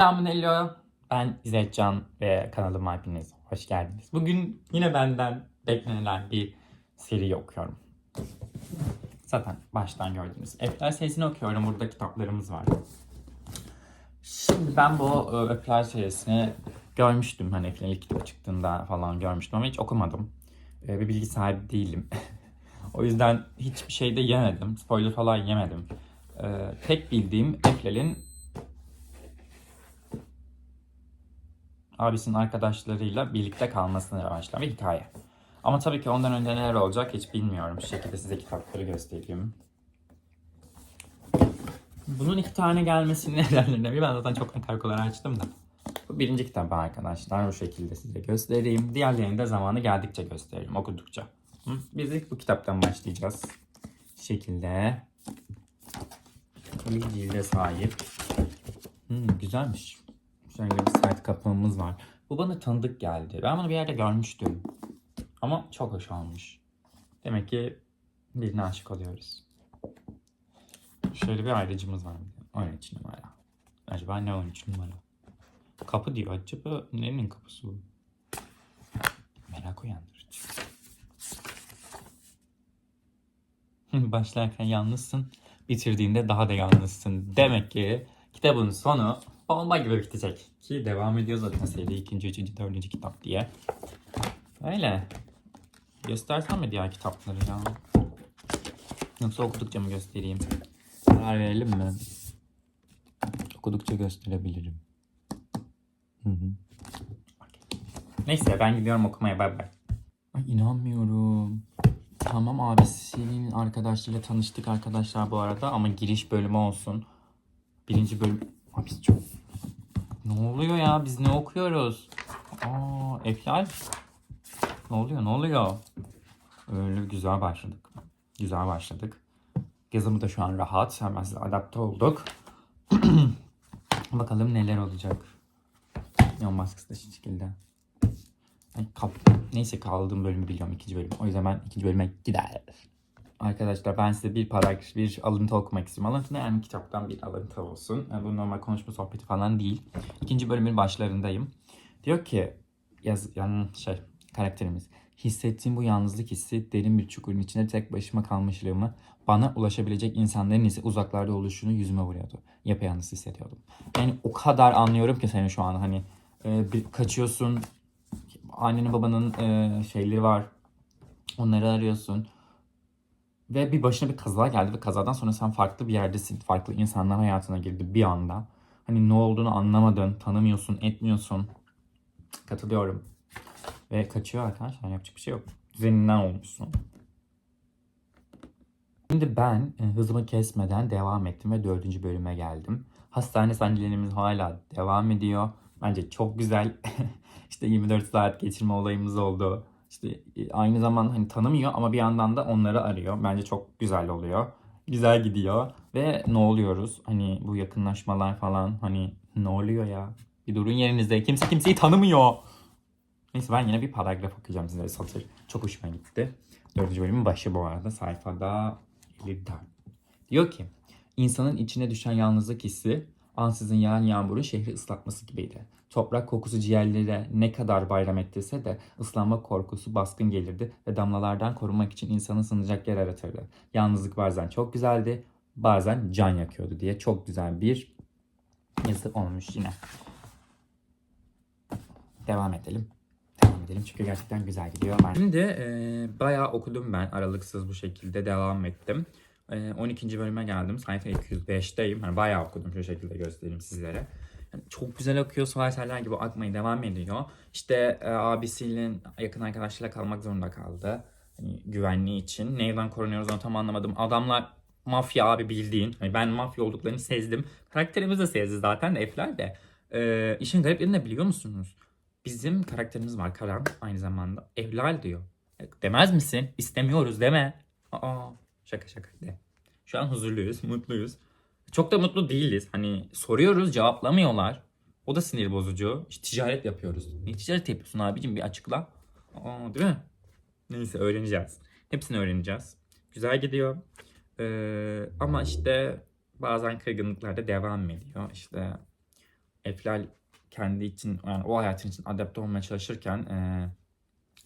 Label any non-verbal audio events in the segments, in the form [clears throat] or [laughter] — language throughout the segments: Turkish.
Selamünaleyküm. Ben İzzetcan ve kanalıma hepiniz hoş geldiniz. Bugün yine benden beklenilen bir seri okuyorum. Zaten baştan gördünüz. Öpler serisini okuyorum. Burada kitaplarımız var. Şimdi ben bu e, Öpler serisini görmüştüm. Hani ilk kitabı çıktığında falan görmüştüm ama hiç okumadım. E, Bir bilgi sahibi değilim. [laughs] o yüzden hiçbir şey de yemedim. Spoiler falan yemedim. E, Tek bildiğim Eflel'in abisinin arkadaşlarıyla birlikte kalmasını başlayan bir hikaye. Ama tabii ki ondan önce neler olacak hiç bilmiyorum. Şu şekilde size kitapları göstereyim. Bunun iki tane gelmesinin [laughs] nedenlerinden biri ben zaten çok akarkoları açtım da. Bu birinci kitap arkadaşlar. Bu şekilde size göstereyim. Diğerlerini de zamanı geldikçe gösteririm okudukça. Biz ilk bu kitaptan başlayacağız. Şu şekilde. Bir cilde sahip. Hmm, güzelmiş. Şöyle bir sert kapağımız var. Bu bana tanıdık geldi. Ben bunu bir yerde görmüştüm. Ama çok hoş olmuş. Demek ki birine aşık oluyoruz. Şöyle bir ayrıcımız var. 13 numara. Acaba ne 13 numara? Kapı diyor. Acaba nerenin kapısı bu? Merak uyandırıcı. [laughs] Başlarken yalnızsın. Bitirdiğinde daha da yalnızsın. Demek ki kitabın sonu bomba gibi bitecek. Ki devam ediyor zaten seri ikinci, üçüncü, dördüncü kitap diye. Öyle. Göstersem mi diğer kitapları ya? Yoksa okudukça mı göstereyim? Karar verelim mi? Okudukça gösterebilirim. Hı hı. Neyse ben gidiyorum okumaya bay bay. Ay inanmıyorum. Tamam abisinin arkadaşlarıyla tanıştık arkadaşlar bu arada ama giriş bölümü olsun. Birinci bölüm... Abi biz çok... Ne oluyor ya? Biz ne okuyoruz? Aa, Eflal. Ne oluyor? Ne oluyor? Öyle güzel başladık. Güzel başladık. Yazımı da şu an rahat. Hemen size adapte olduk. [clears throat] Bakalım neler olacak. Elon Musk da şekilde. Ay, kap. Neyse kaldığım bölümü biliyorum ikinci bölüm. O yüzden ben ikinci bölüme gider. Arkadaşlar ben size bir paragraf, bir alıntı okumak istiyorum. Alıntı ne? Yani kitaptan bir alıntı olsun. Yani bu normal konuşma sohbeti falan değil. İkinci bölümün başlarındayım. Diyor ki, yaz, yani şey, karakterimiz. Hissettiğim bu yalnızlık hissi, derin bir çukurun içinde tek başıma kalmışlığımı, bana ulaşabilecek insanların ise uzaklarda oluşunu yüzüme vuruyordu. Yapayalnız hissediyordum. Yani o kadar anlıyorum ki seni şu an hani e, bir, kaçıyorsun, annenin babanın e, şeyleri var, onları arıyorsun. Ve bir başına bir kaza geldi ve kazadan sonra sen farklı bir yerdesin. Farklı insanlar hayatına girdi bir anda. Hani ne olduğunu anlamadın, tanımıyorsun, etmiyorsun. Katılıyorum. Ve kaçıyor arkadaşlar. Yapacak bir şey yok. Düzeninden olmuşsun. Şimdi ben e, hızımı kesmeden devam ettim ve dördüncü bölüme geldim. Hastane sahnelerimiz hala devam ediyor. Bence çok güzel. [laughs] işte 24 saat geçirme olayımız oldu. İşte e, aynı zamanda hani tanımıyor ama bir yandan da onları arıyor. Bence çok güzel oluyor. Güzel gidiyor. Ve ne oluyoruz? Hani bu yakınlaşmalar falan hani ne oluyor ya? Bir durun yerinizde. Kimse kimseyi tanımıyor. Neyse ben yine bir paragraf okuyacağım size satır. Çok hoşuma gitti. Dördüncü bölümün başı bu arada. Sayfada 54. Diyor ki insanın içine düşen yalnızlık hissi ansızın yağan yağmurun şehri ıslatması gibiydi. Toprak kokusu ciğerlere ne kadar bayram ettirse de ıslanma korkusu baskın gelirdi ve damlalardan korunmak için insanın sığınacak yer aratırdı. Yalnızlık bazen çok güzeldi, bazen can yakıyordu diye çok güzel bir yazı olmuş yine. Devam edelim. Devam edelim çünkü gerçekten güzel gidiyor. Ben... Şimdi e, bayağı okudum ben aralıksız bu şekilde devam ettim. E, 12. bölüme geldim. Sayfa 205'teyim. Yani bayağı okudum şu şekilde göstereyim sizlere. Yani çok güzel akıyor. Suayseller gibi akmaya devam ediyor. İşte e, abisiyle yakın arkadaşlarıyla kalmak zorunda kaldı. Hani, güvenliği için. Neyden korunuyoruz onu tam anlamadım. Adamlar mafya abi bildiğin. Hani ben mafya olduklarını sezdim. Karakterimiz de sezdi zaten de Efler de. E, işin gariplerini de biliyor musunuz? Bizim karakterimiz var Karan aynı zamanda. Evlal diyor. Demez misin? İstemiyoruz deme. Aa, şaka şaka de. Şu an huzurluyuz, mutluyuz. Çok da mutlu değiliz. Hani soruyoruz cevaplamıyorlar. O da sinir bozucu. İşte ticaret yapıyoruz. Ne ticaret yapıyorsun abicim bir açıkla. Aa, değil mi? Neyse öğreneceğiz. Hepsini öğreneceğiz. Güzel gidiyor. Ee, ama işte bazen kırgınlıklar da devam ediyor. İşte Eflal kendi için yani o hayatın için adapte olmaya çalışırken e,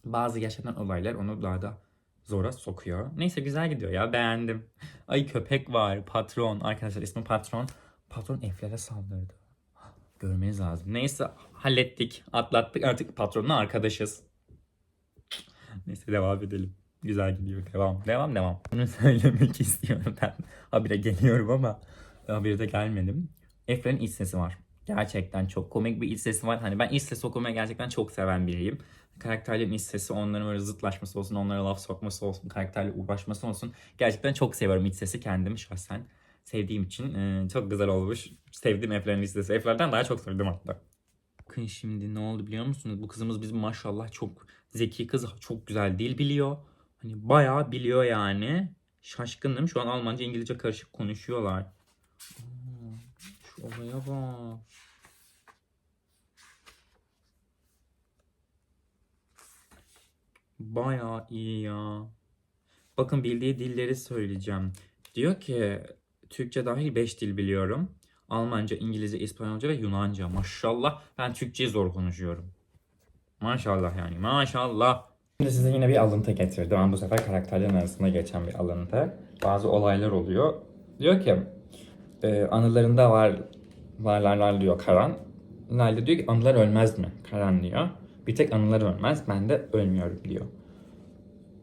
bazı yaşanan olaylar onu daha da zora sokuyor. Neyse güzel gidiyor ya beğendim. Ay köpek var patron arkadaşlar ismi patron. Patron Eflal'e saldırdı. Görmeniz lazım. Neyse hallettik atlattık artık patronla arkadaşız. Neyse devam edelim. Güzel gidiyor. Devam. Devam devam. Bunu [laughs] söylemek istiyorum ben. Habire geliyorum ama habire de gelmedim. Efra'nın iç sesi var. Gerçekten çok komik bir iç sesi var. Hani ben iç ses okumayı gerçekten çok seven biriyim. Karakterlerin iç sesi, onların böyle zıtlaşması olsun, onlara laf sokması olsun, karakterle uğraşması olsun. Gerçekten çok seviyorum iç sesi kendim şahsen. Sevdiğim için e, çok güzel olmuş. Sevdiğim Efra'nın iç sesi. Efra'dan daha çok sevdim hatta. Bakın şimdi ne oldu biliyor musunuz? Bu kızımız bizim maşallah çok zeki kız. Çok güzel dil biliyor. Hani bayağı biliyor yani. Şaşkınım. Şu an Almanca İngilizce karışık konuşuyorlar. Şu olaya bak. Bayağı iyi ya. Bakın bildiği dilleri söyleyeceğim. Diyor ki Türkçe dahil 5 dil biliyorum. Almanca, İngilizce, İspanyolca ve Yunanca. Maşallah ben Türkçeyi zor konuşuyorum. Maşallah yani maşallah. Şimdi size yine bir alıntı getirdim ama bu sefer karakterlerin arasında geçen bir alıntı. Bazı olaylar oluyor. Diyor ki e, anılarında var varlarlar diyor Karan. Layla diyor ki anılar ölmez mi? Karan diyor. Bir tek anılar ölmez ben de ölmüyorum diyor.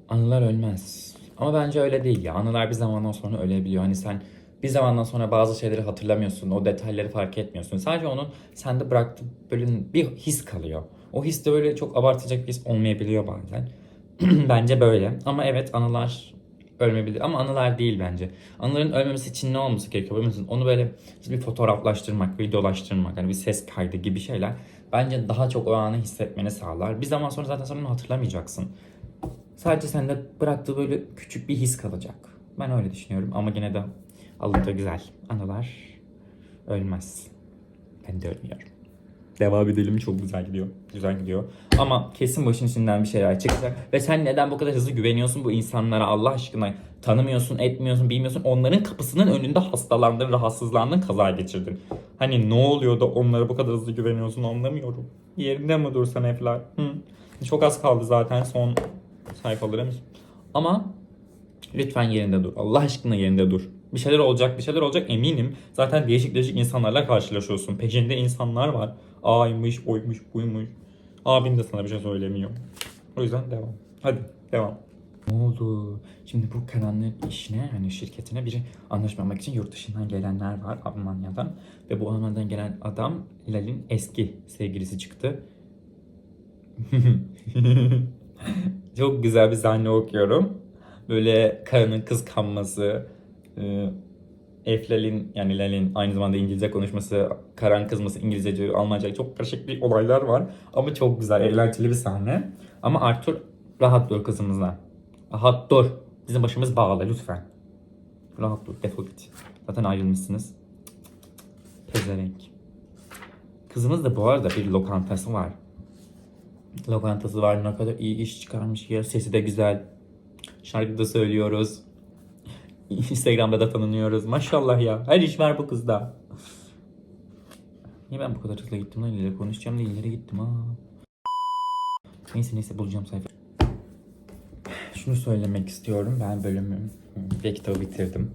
Anılar ölmez. Ama bence öyle değil ya. Anılar bir zamandan sonra ölebiliyor. Hani sen bir zamandan sonra bazı şeyleri hatırlamıyorsun. O detayları fark etmiyorsun. Sadece onun sende bıraktığı böyle bir his kalıyor. O his de böyle çok abartacak bir his olmayabiliyor bazen. [clears throat] bence böyle. Ama evet anılar ölmeyebilir. Ama anılar değil bence. Anıların ölmemesi için ne olması gerekiyor biliyor musun? Onu böyle bir fotoğraflaştırmak, videolaştırmak, hani bir ses kaydı gibi şeyler bence daha çok o anı hissetmeni sağlar. Bir zaman sonra zaten sen onu hatırlamayacaksın. Sadece sende bıraktığı böyle küçük bir his kalacak. Ben öyle düşünüyorum ama yine de alıntı güzel. Anılar ölmez. Ben de ölmüyorum. Devam edelim çok güzel gidiyor. Güzel gidiyor. Ama kesin başın içinden bir şeyler çıkacak. Ve sen neden bu kadar hızlı güveniyorsun bu insanlara Allah aşkına? Tanımıyorsun, etmiyorsun, bilmiyorsun. Onların kapısının önünde hastalandın, rahatsızlandın, kaza geçirdin. Hani ne oluyor da onlara bu kadar hızlı güveniyorsun anlamıyorum. Yerinde mi dursan Eflar? Hı. Çok az kaldı zaten son sayfalara mı? Ama lütfen yerinde dur. Allah aşkına yerinde dur. Bir şeyler olacak, bir şeyler olacak eminim. Zaten değişik değişik insanlarla karşılaşıyorsun. Peşinde insanlar var. Aymış, oymuş, buymuş. Abin de sana bir şey söylemiyor. O yüzden devam. Hadi devam. Ne oldu? Şimdi bu Karan'ın işine hani şirketine biri anlaşmamak için yurt dışından gelenler var Almanya'dan. Ve bu Almanya'dan gelen adam Lal'in eski sevgilisi çıktı. [laughs] Çok güzel bir sahne okuyorum. Böyle karının kıskanması, e, Eflal'in yani Lal'in aynı zamanda İngilizce konuşması, Karan kızması İngilizce, Almanca çok karışık bir olaylar var. Ama çok güzel, eğlenceli bir sahne. Ama Arthur rahat dur kızımızla. Rahat dur. Bizim başımız bağlı lütfen. Rahat dur, defol git. Zaten ayrılmışsınız. Pezevenk. Kızımız da bu arada bir lokantası var. Lokantası var. Ne kadar iyi iş çıkarmış ya. Sesi de güzel. Şarkı da söylüyoruz. Instagram'da da tanınıyoruz. Maşallah ya. Her iş var bu kızda. Niye ben bu kadar hızlı gittim lan ileri konuşacağım da ileri gittim ha. Neyse neyse bulacağım sayfa. Şunu söylemek istiyorum. Ben bölümü ve kitabı bitirdim.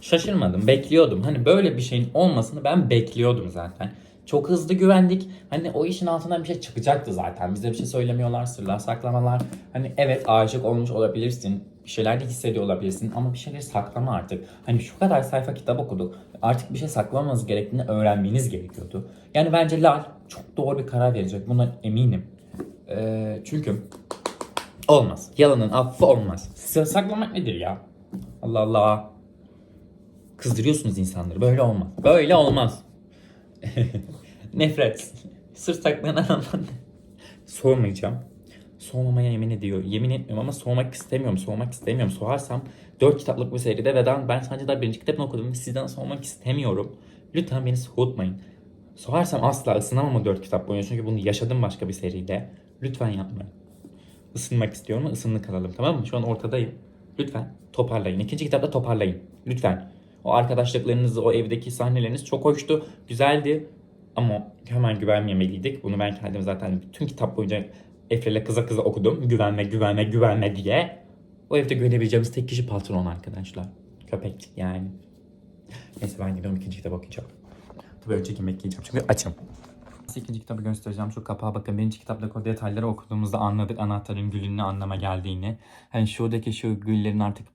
Şaşırmadım. Bekliyordum. Hani böyle bir şeyin olmasını ben bekliyordum zaten. Çok hızlı güvendik. Hani o işin altından bir şey çıkacaktı zaten. Bize bir şey söylemiyorlar, sırlar saklamalar. Hani evet aşık olmuş olabilirsin. Bir şeyler de hissediyor olabilirsin ama bir şeyleri saklama artık. Hani şu kadar sayfa kitap okuduk. Artık bir şey saklamanız gerektiğini öğrenmeniz gerekiyordu. Yani bence Lal çok doğru bir karar verecek. Bundan eminim. Ee, çünkü olmaz. Yalanın affı olmaz. Sır saklamak nedir ya? Allah Allah. Kızdırıyorsunuz insanları. Böyle olmaz. Böyle olmaz. [laughs] Nefret. Sır saklayan adamdan soğumayacağım. Soğumamaya yemin ediyor. Yemin etmiyorum ama soğumak istemiyorum. Soğumak istemiyorum. Soğarsam 4 kitaplık bir seride ve ben, ben sadece daha birinci kitabını okudum ve sizden soğumak istemiyorum. Lütfen beni soğutmayın. Soğarsam asla ısınamam o 4 kitap boyunca çünkü bunu yaşadım başka bir seride. Lütfen yapmayın. Isınmak istiyorum ama ısınlı kalalım tamam mı? Şu an ortadayım. Lütfen toparlayın. İkinci kitapta toparlayın. Lütfen. O arkadaşlıklarınız, o evdeki sahneleriniz çok hoştu. Güzeldi. Ama hemen güvenmemeliydik. Bunu ben kendim zaten bütün kitap boyunca Efre'yle kıza kıza okudum. Güvenme, güvenme, güvenme diye. O evde güvenebileceğimiz tek kişi patron arkadaşlar. Köpek yani. Neyse ben gidiyorum ikinci kitap okuyacağım. Tabii önce yemek yiyeceğim çünkü açım. Size ikinci kitabı göstereceğim. Şu kapağa bakın. Birinci kitaptaki o detayları okuduğumuzda anladık anahtarın gülünün anlama geldiğini. Hani şuradaki şu güllerin artık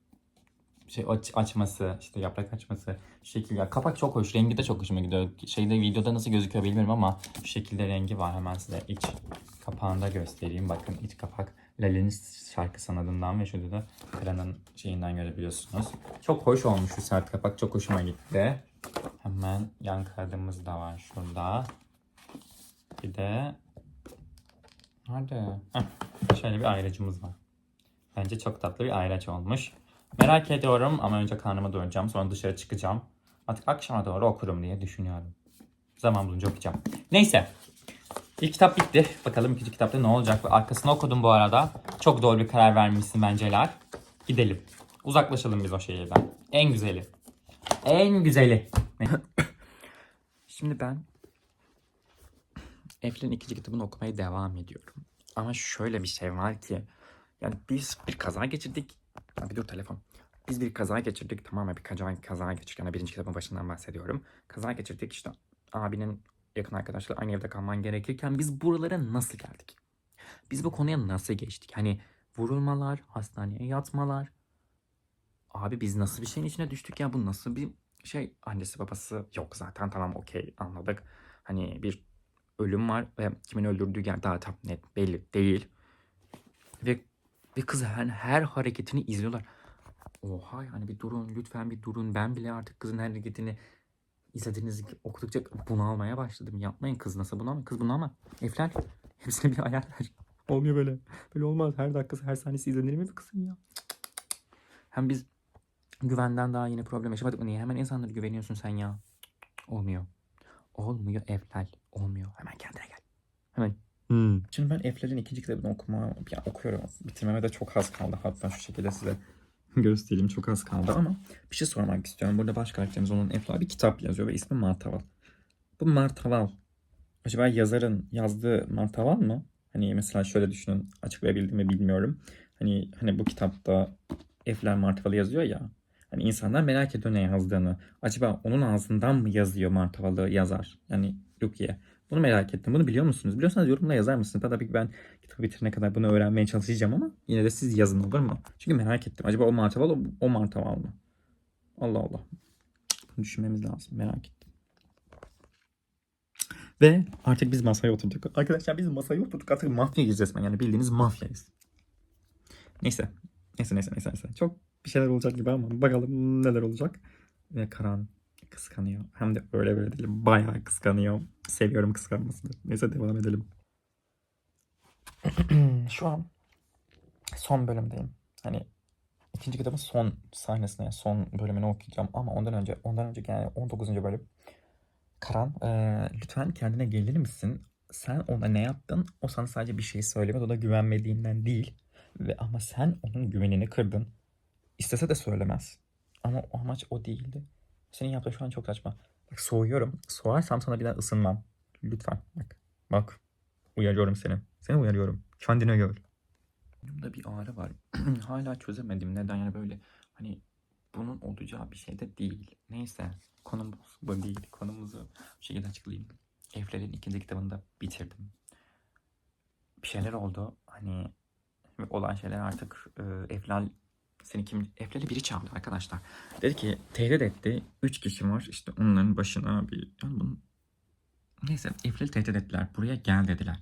şey aç, açması, işte yaprak açması şu şekilde. Kapak çok hoş. Rengi de çok hoşuma gidiyor. Şeyde videoda nasıl gözüküyor bilmiyorum ama şu şekilde rengi var. Hemen size iç kapağında göstereyim. Bakın iç kapak Lale'nin şarkı sanadından ve şurada da Kran'ın şeyinden görebiliyorsunuz. Çok hoş olmuş şu sert kapak. Çok hoşuma gitti. Hemen yan kağıdımız da var şurada. Bir de Nerede? Heh, şöyle bir ayracımız var. Bence çok tatlı bir ayraç olmuş. Merak ediyorum ama önce karnımı doyuracağım. Sonra dışarı çıkacağım. Artık akşama doğru okurum diye düşünüyorum. Zaman bulunca okuyacağım. Neyse. İlk kitap bitti. Bakalım ikinci kitapta ne olacak. Arkasını okudum bu arada. Çok doğru bir karar vermişsin benceler. Gidelim. Uzaklaşalım biz o şehirden. En güzeli. En güzeli. Şimdi ben Eflin'in ikinci kitabını okumaya devam ediyorum. Ama şöyle bir şey var ki yani biz bir kaza geçirdik. Ha, bir dur telefon. Biz bir kaza geçirdik. Tamamen bir kaza, kaza geçirdik. Yani birinci kitabın başından bahsediyorum. Kaza geçirdik işte abinin yakın arkadaşlar aynı evde kalman gerekirken biz buralara nasıl geldik? Biz bu konuya nasıl geçtik? Hani vurulmalar, hastaneye yatmalar. Abi biz nasıl bir şeyin içine düştük ya? Bu nasıl bir şey? Annesi babası yok zaten tamam okey anladık. Hani bir ölüm var ve kimin öldürdüğü yer daha tam net belli değil. Ve ve kız her, her hareketini izliyorlar. Oha yani bir durun lütfen bir durun. Ben bile artık kızın her hareketini izlediğiniz okudukça bunalmaya başladım. Yapmayın kız nasıl bunalma? Kız bunalma. Efler hepsine bir ayar ver. Olmuyor böyle. Böyle olmaz. Her dakikası her saniyesi izlenir mi bir kızın ya? Hem biz güvenden daha yine problem yaşamadık mı? Niye hemen insanlara güveniyorsun sen ya? Olmuyor. Olmuyor Eflal. Olmuyor. Hemen kendine gel. Hemen. Şimdi ben Eflal'in ikinci kitabını okuma, ya okuyorum. Bitirmeme de çok az kaldı. Hatta şu şekilde size [laughs] göstereyim. Çok az kaldı ama bir şey sormak istiyorum. Burada baş karakterimiz olan Eflal bir kitap yazıyor ve ismi Martaval. Bu Martaval acaba yazarın yazdığı Martaval mı? Hani mesela şöyle düşünün. Açıklayabildim mi bilmiyorum. Hani hani bu kitapta Eflal Martaval'ı yazıyor ya. Hani insanlar merak ediyor ne yazdığını. Acaba onun ağzından mı yazıyor Martaval'ı yazar? Yani Rukiye. Bunu merak ettim. Bunu biliyor musunuz? Biliyorsanız yorumla yazar mısınız? Tabii ki ben kitabı bitirene kadar bunu öğrenmeye çalışacağım ama yine de siz yazın olur mu? Çünkü merak ettim. Acaba o Martaval o Martaval mı? Allah Allah. Bunu düşünmemiz lazım. Merak ettim. Ve artık biz masaya oturduk. Arkadaşlar biz masaya oturduk. Artık mafyayız resmen. Yani bildiğiniz mafyayız. Neyse. Neyse neyse neyse. neyse. Çok bir şeyler olacak gibi ama bakalım neler olacak. Ve Karan kıskanıyor. Hem de öyle böyle değil. Bayağı kıskanıyor. Seviyorum kıskanmasını. Neyse devam edelim. [clears throat] Şu an son bölümdeyim. Hani ikinci kitabın son sahnesine, son bölümünü okuyacağım ama ondan önce ondan önce yani 19. bölüm. Karan eee, lütfen kendine gelir misin? Sen ona ne yaptın? O sana sadece bir şey söylemedi. O da güvenmediğinden değil. Ve ama sen onun güvenini kırdın. İstese de söylemez. Ama o amaç o değildi. Senin yaptığın şu an çok saçma. Bak soğuyorum. Soğarsam sana bir daha ısınmam. Lütfen bak. Bak. Uyarıyorum seni. Seni uyarıyorum. Kendine gör. Bunda bir ağrı var. [clears throat] Hala çözemedim. Neden yani böyle hani bunun olacağı bir şey de değil. Neyse. Konumuz bu değil. Konumuzu bu şekilde açıklayayım. Evlerin ikinci kitabını da bitirdim. Bir şeyler oldu. Hani olan şeyler artık e, Eflal seni kim Eflal'i biri çağırdı arkadaşlar. Dedi ki tehdit etti. Üç kişi var. İşte onların başına bir yani bunun Neyse Eflal'i tehdit ettiler. Buraya gel dediler.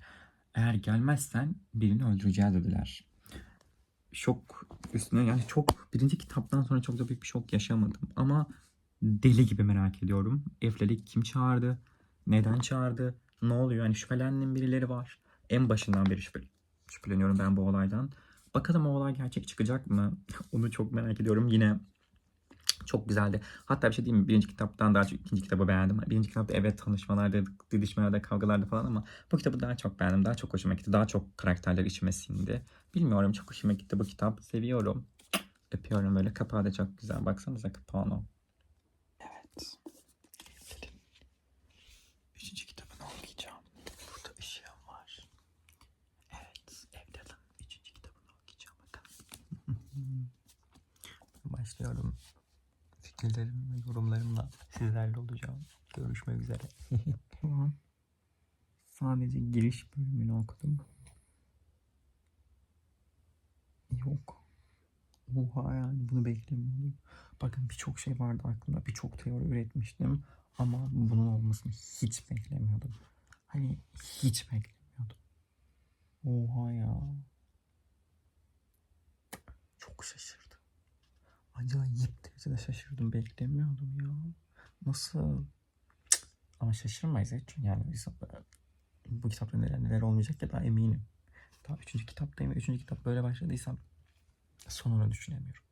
Eğer gelmezsen birini öldüreceğiz dediler. Şok üstüne yani çok birinci kitaptan sonra çok da büyük bir şok yaşamadım. Ama deli gibi merak ediyorum. Eflal'i kim çağırdı? Neden çağırdı? Ne oluyor? Yani şüphelendiğim birileri var. En başından beri şüphe, şüpheleniyorum ben bu olaydan. Bakalım o olay gerçek çıkacak mı? [laughs] Onu çok merak ediyorum. Yine çok güzeldi. Hatta bir şey diyeyim mi? Birinci kitaptan daha çok ikinci kitabı beğendim. Birinci kitapta evet tanışmalarda, didişmelerde, kavgalarda falan ama bu kitabı daha çok beğendim. Daha çok hoşuma gitti. Daha çok karakterler içime sindi. Bilmiyorum çok hoşuma gitti bu kitap. Seviyorum. Öpüyorum böyle. Kapağı da çok güzel. Baksanıza kapağına. Başlıyorum. Fikirlerim ve yorumlarımla sizlerle olacağım. Görüşmek üzere. [laughs] Şu an sadece giriş bölümünü okudum. Yok. Oha yani bunu beklemiyordum. Bakın birçok şey vardı aklımda. Birçok teori üretmiştim. Ama bunun olmasını hiç beklemiyordum. Hani hiç beklemiyordum. Oha ya. Çok şaşırdım. Acayip derecede şaşırdım. Beklemiyordum ya. Nasıl? Cık. Ama şaşırmayız hiç. Yani biz, bu kitapta neler neler olmayacak ya da eminim. Daha üçüncü kitaptayım ve üçüncü kitap böyle başladıysam sonunu düşünemiyorum.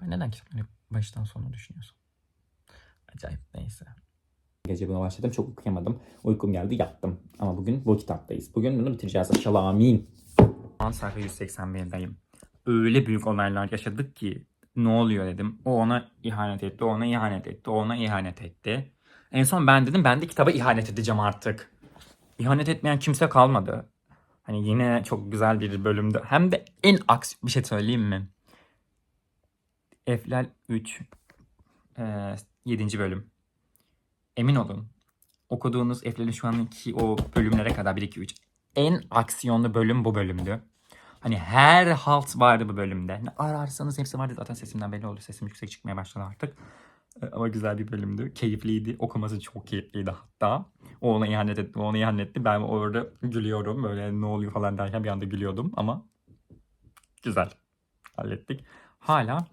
Ben neden kitapları baştan sona düşünüyorsam? Acayip neyse. Gece buna başladım. Çok okuyamadım. Uykum geldi yattım. Ama bugün bu kitaptayız. Bugün bunu bitireceğiz. İnşallah amin. Şu an sayfa 181'dayım. Öyle büyük olaylar yaşadık ki ne oluyor dedim. O ona ihanet etti, ona ihanet etti, ona ihanet etti. En son ben dedim ben de kitaba ihanet edeceğim artık. İhanet etmeyen kimse kalmadı. Hani yine çok güzel bir bölümdü. Hem de en aks bir şey söyleyeyim mi? Eflal 3 e, 7. bölüm. Emin olun. Okuduğunuz Eflal'in şu anki o bölümlere kadar 1 2 3 en aksiyonlu bölüm bu bölümdü. Hani her halt vardı bu bölümde. Ne ararsanız hepsi vardı. Zaten sesimden belli oldu. Sesim yüksek çıkmaya başladı artık. E, Ama güzel bir bölümdü. Keyifliydi. Okuması çok keyifliydi hatta. O ona ihanet etti, ona ihanet etti. Ben orada gülüyorum. Böyle ne oluyor falan derken bir anda gülüyordum. Ama güzel. Hallettik. Hala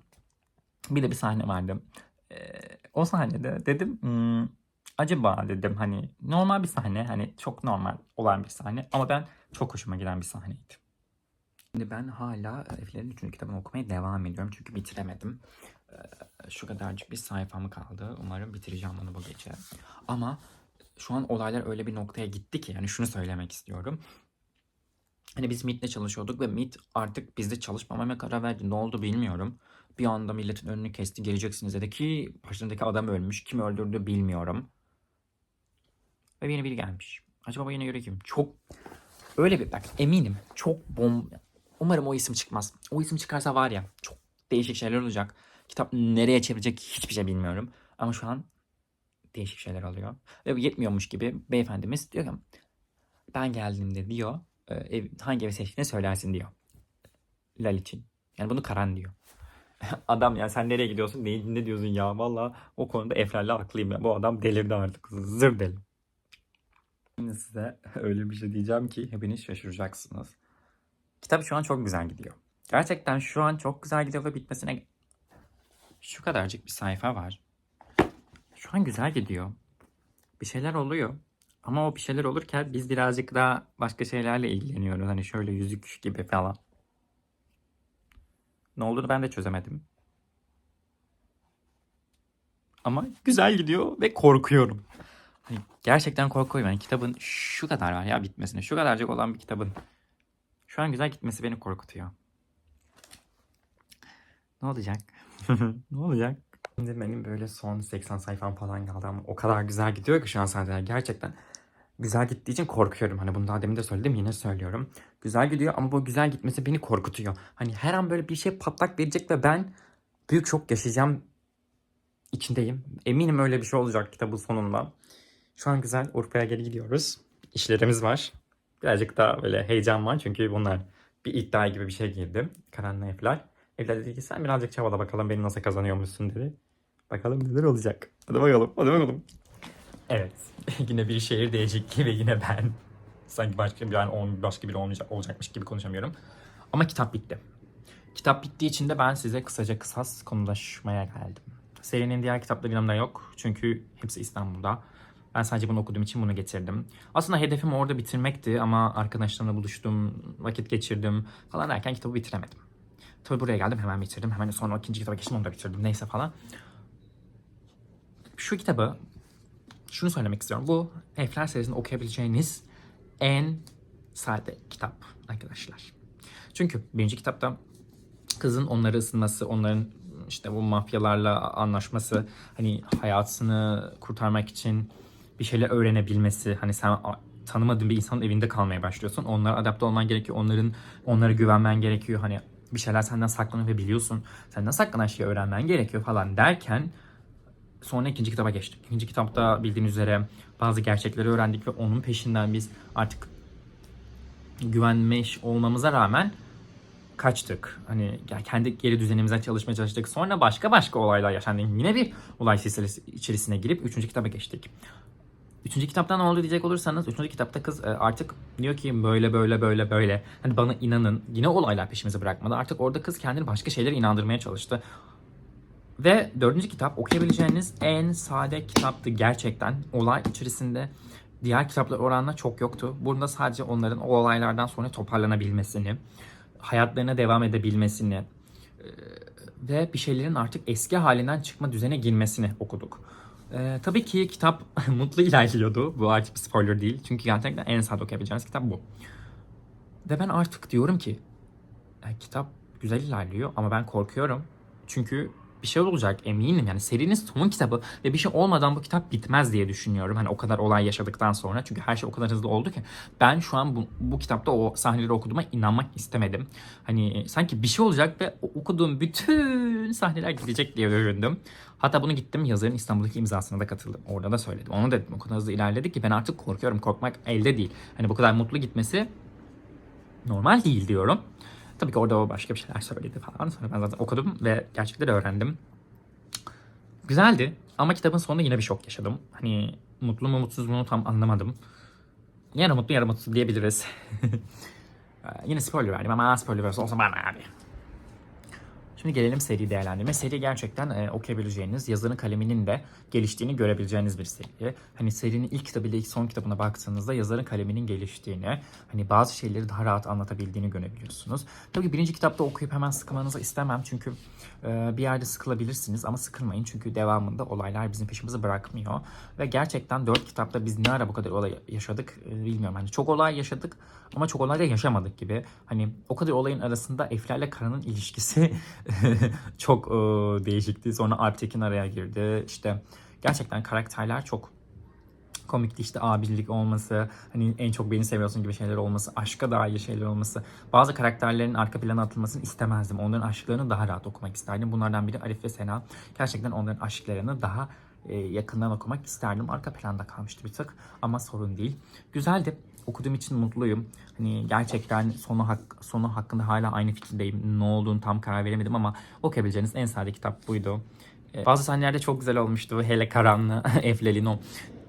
bir de bir sahne vardı. Ee, o sahnede dedim "Hmm, acaba dedim hani normal bir sahne hani çok normal olan bir sahne ama ben çok hoşuma giden bir sahneydi. Şimdi ben hala Efler'in 3. kitabını okumaya devam ediyorum çünkü bitiremedim. Ee, Şu kadarcık bir sayfam kaldı. Umarım bitireceğim bunu bu gece. Ama şu an olaylar öyle bir noktaya gitti ki yani şunu söylemek istiyorum. Hani biz MIT'le çalışıyorduk ve MIT artık bizde çalışmamaya karar verdi. Ne oldu bilmiyorum. Bir anda milletin önünü kesti. Geleceksiniz dedi ki başındaki adam ölmüş. Kim öldürdü bilmiyorum. Ve yeni biri gelmiş. Acaba bu yeni? Çok öyle bir bak eminim. Çok bom... Umarım o isim çıkmaz. O isim çıkarsa var ya çok değişik şeyler olacak. Kitap nereye çevirecek hiçbir şey bilmiyorum. Ama şu an değişik şeyler oluyor. Ve yetmiyormuş gibi beyefendimiz diyor ki ben geldiğimde diyor e, ev, hangi evi seçtiğini söylersin diyor. Lal için. Yani bunu Karan diyor. [laughs] adam ya sen nereye gidiyorsun ne, ne diyorsun ya valla o konuda Efral'le haklıyım ya. Bu adam delirdi artık zır deli. Şimdi size [laughs] öyle bir şey diyeceğim ki hepiniz şaşıracaksınız. Kitap şu an çok güzel gidiyor. Gerçekten şu an çok güzel gidiyor ve bitmesine şu kadarcık bir sayfa var. Şu an güzel gidiyor. Bir şeyler oluyor. Ama o bir şeyler olurken biz birazcık daha başka şeylerle ilgileniyoruz. Hani şöyle yüzük gibi falan. Ne olduğunu ben de çözemedim. Ama güzel gidiyor ve korkuyorum. Hani gerçekten korkuyorum. Yani kitabın şu kadar var ya bitmesine. Şu kadarcık olan bir kitabın. Şu an güzel gitmesi beni korkutuyor. Ne olacak? [laughs] ne olacak? Şimdi benim böyle son 80 sayfam falan kaldı ama o kadar güzel gidiyor ki şu an sadece gerçekten güzel gittiği için korkuyorum. Hani bunu daha demin de söyledim yine söylüyorum. Güzel gidiyor ama bu güzel gitmesi beni korkutuyor. Hani her an böyle bir şey patlak verecek ve ben büyük şok yaşayacağım içindeyim. Eminim öyle bir şey olacak kitabın sonunda. Şu an güzel Urfa'ya geri gidiyoruz. İşlerimiz var. Birazcık daha böyle heyecan var çünkü bunlar bir iddia gibi bir şey girdi. Karanlığa Eflal. Eflal dedi ki sen birazcık çabala bakalım beni nasıl kazanıyormuşsun dedi. Bakalım neler olacak. Hadi bakalım hadi bakalım. Evet. [laughs] yine bir şehir değişikliği ve yine ben. Sanki başka bir yani on- başka biri olmayacak, olacakmış gibi konuşamıyorum. Ama kitap bitti. Kitap bittiği için de ben size kısaca kısas konulaşmaya geldim. Serinin diğer kitapları yanımda yok. Çünkü hepsi İstanbul'da. Ben sadece bunu okuduğum için bunu getirdim. Aslında hedefim orada bitirmekti ama arkadaşlarımla buluştum, vakit geçirdim falan derken kitabı bitiremedim. Tabii buraya geldim hemen bitirdim. Hemen sonra ikinci kitaba geçtim onu da bitirdim. Neyse falan. Şu kitabı şunu söylemek istiyorum. Bu Efler serisinde okuyabileceğiniz en sade kitap arkadaşlar. Çünkü birinci kitapta kızın onları ısınması, onların işte bu mafyalarla anlaşması, hani hayatını kurtarmak için bir şeyler öğrenebilmesi, hani sen tanımadığın bir insanın evinde kalmaya başlıyorsun. Onlara adapte olman gerekiyor. Onların onlara güvenmen gerekiyor. Hani bir şeyler senden saklanıyor ve biliyorsun. Senden saklanan şeyi öğrenmen gerekiyor falan derken sonra ikinci kitaba geçtim. İkinci kitapta bildiğiniz üzere bazı gerçekleri öğrendik ve onun peşinden biz artık güvenmiş olmamıza rağmen kaçtık. Hani kendi geri düzenimize çalışmaya çalıştık. Sonra başka başka olaylar yaşandı. Yine bir olay silsilesi içerisine girip üçüncü kitaba geçtik. Üçüncü kitapta ne oldu diyecek olursanız üçüncü kitapta kız e, artık diyor ki böyle böyle böyle böyle. Hani bana inanın. Yine olaylar peşimizi bırakmadı. Artık orada kız kendini başka şeylere inandırmaya çalıştı. Ve dördüncü kitap okuyabileceğiniz en sade kitaptı gerçekten. Olay içerisinde diğer kitaplar oranla çok yoktu. Burada sadece onların o olaylardan sonra toparlanabilmesini, hayatlarına devam edebilmesini e, ve bir şeylerin artık eski halinden çıkma düzene girmesini okuduk. E, tabii ki kitap [laughs] mutlu ilerliyordu. Bu artık bir spoiler değil. Çünkü gerçekten en sade okuyabileceğiniz kitap bu. Ve ben artık diyorum ki kitap güzel ilerliyor ama ben korkuyorum. Çünkü bir şey olacak eminim yani serinin son kitabı ve bir şey olmadan bu kitap bitmez diye düşünüyorum. Hani o kadar olay yaşadıktan sonra çünkü her şey o kadar hızlı oldu ki ben şu an bu, bu kitapta o sahneleri okuduğuma inanmak istemedim. Hani sanki bir şey olacak ve okuduğum bütün sahneler gidecek diye düşündüm. Hatta bunu gittim yazarın İstanbul'daki imzasına da katıldım. Orada da söyledim. Onu dedim o kadar hızlı ilerledi ki ben artık korkuyorum. Korkmak elde değil. Hani bu kadar mutlu gitmesi normal değil diyorum. Tabii ki orada o başka bir şeyler söyledi falan. Sonra ben zaten okudum ve gerçekleri öğrendim. Güzeldi ama kitabın sonunda yine bir şok yaşadım. Hani mutlu mu mutsuz mu tam anlamadım. Yarı mutlu yarı mutsuz diyebiliriz. [laughs] Ee, yine spoiler verdim ama spoiler verse olsa bana abi. Şimdi gelelim seri değerlendirme. Seri gerçekten e, okuyabileceğiniz, yazarın kaleminin de geliştiğini görebileceğiniz bir seri. Hani serinin ilk kitabı ilk son kitabına baktığınızda yazarın kaleminin geliştiğini, hani bazı şeyleri daha rahat anlatabildiğini görebiliyorsunuz. Tabii birinci kitapta okuyup hemen sıkılmanızı istemem çünkü e, bir yerde sıkılabilirsiniz ama sıkılmayın çünkü devamında olaylar bizim peşimizi bırakmıyor. Ve gerçekten dört kitapta biz ne ara bu kadar olay yaşadık e, bilmiyorum. Hani çok olay yaşadık ama çok olay da yaşamadık gibi. Hani o kadar olayın arasında Efla ile Karan'ın ilişkisi [laughs] [laughs] çok e, değişikti. Sonra Alp Tekin araya girdi. İşte gerçekten karakterler çok komikti işte abilik olması, hani en çok beni seviyorsun gibi şeyler olması, aşka dair şeyler olması. Bazı karakterlerin arka plana atılmasını istemezdim. Onların aşklarını daha rahat okumak isterdim. Bunlardan biri Arif ve Sena. Gerçekten onların aşklarını daha e, yakından okumak isterdim. Arka planda kalmıştı bir tık ama sorun değil. Güzeldi. Okuduğum için mutluyum. Hani gerçekten sonu hak, sonu hakkında hala aynı fikirdeyim. Ne olduğunu tam karar veremedim ama okuyabileceğiniz en sade kitap buydu. E, Bazı sahnelerde çok güzel olmuştu. Hele Karan'la [laughs] Eflel'in o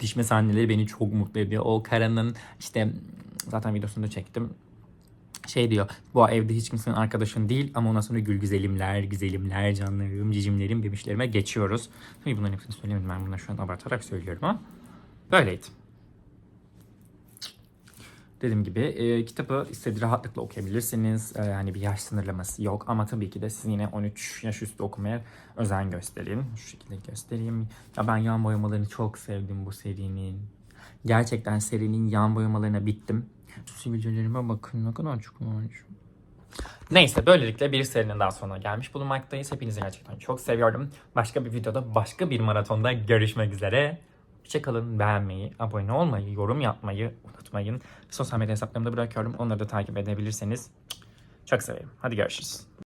dişme sahneleri beni çok mutlu ediyor. O Karan'ın işte zaten videosunu çektim. Şey diyor, bu evde hiç kimsenin arkadaşın değil ama ondan sonra gül güzelimler, güzelimler, canlarım, cicimlerim, bebişlerime geçiyoruz. Tabii bunların hepsini söylemedim ben bunları şu an abartarak söylüyorum ama böyleydi. Dediğim gibi e, kitabı istediği rahatlıkla okuyabilirsiniz. E, yani bir yaş sınırlaması yok ama tabii ki de siz yine 13 yaş üstü okumaya özen gösterin. Şu şekilde göstereyim. Ya ben yan boyamalarını çok sevdim bu serinin. Gerçekten serinin yan boyamalarına bittim. Sivilcelerime bakın ne kadar çıkmış. Neyse böylelikle bir serinin daha sonuna gelmiş bulunmaktayız. Hepinizi gerçekten çok seviyorum. Başka bir videoda, başka bir maratonda görüşmek üzere. Hoşçakalın, beğenmeyi, abone olmayı, yorum yapmayı unutmayın. Sosyal medya hesaplarımda bırakıyorum. Onları da takip edebilirseniz çok severim. Hadi görüşürüz.